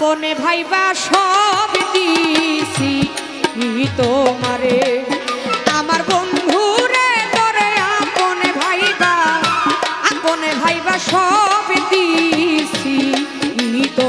কোনে ভাইবা সব দিছি তোমারে। আমার বন্ধু রে তোরে আপনে ভাইবা আপনে ভাইবা সব দিছি তো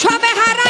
সবে হারা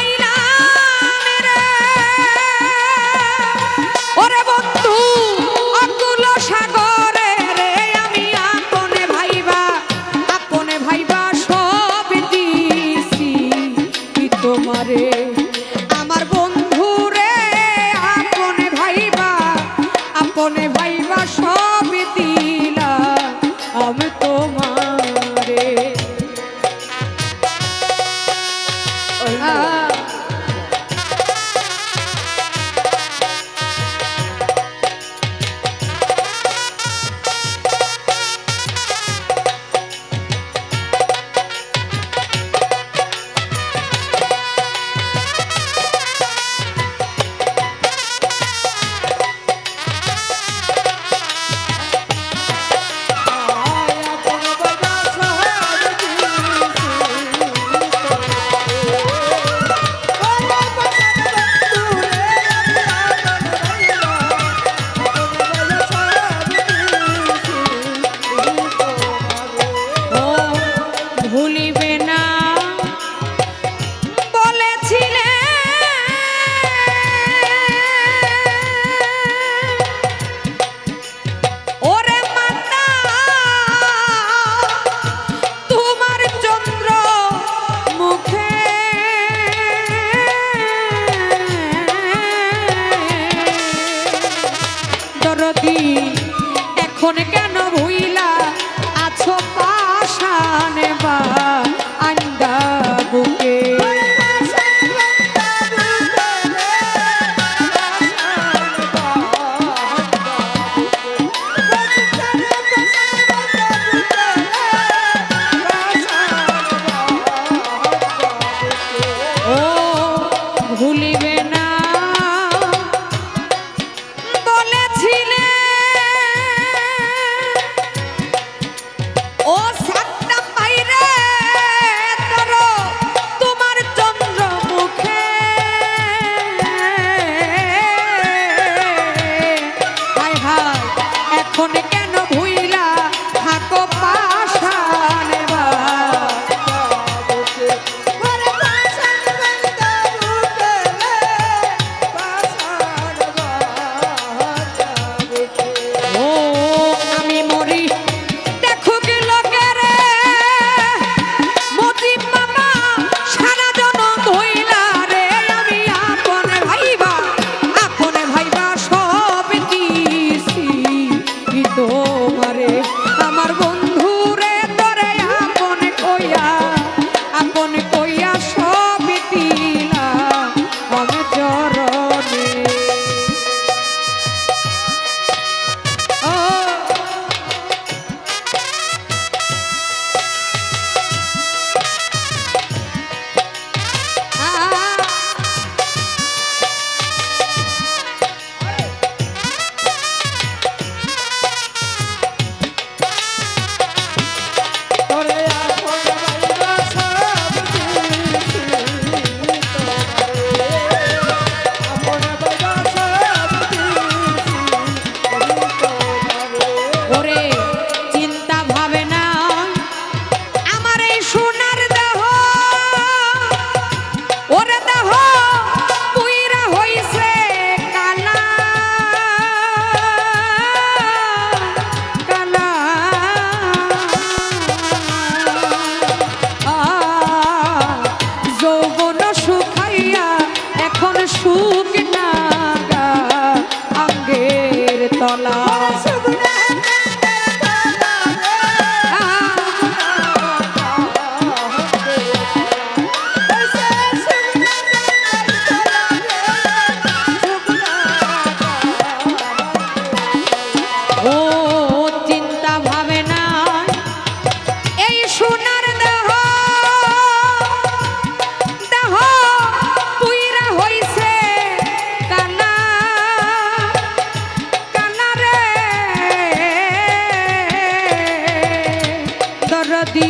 দরদি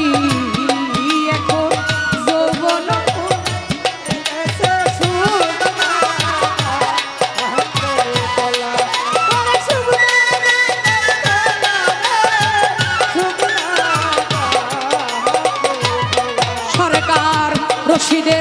এখন যৌবন। সরকার রশিদের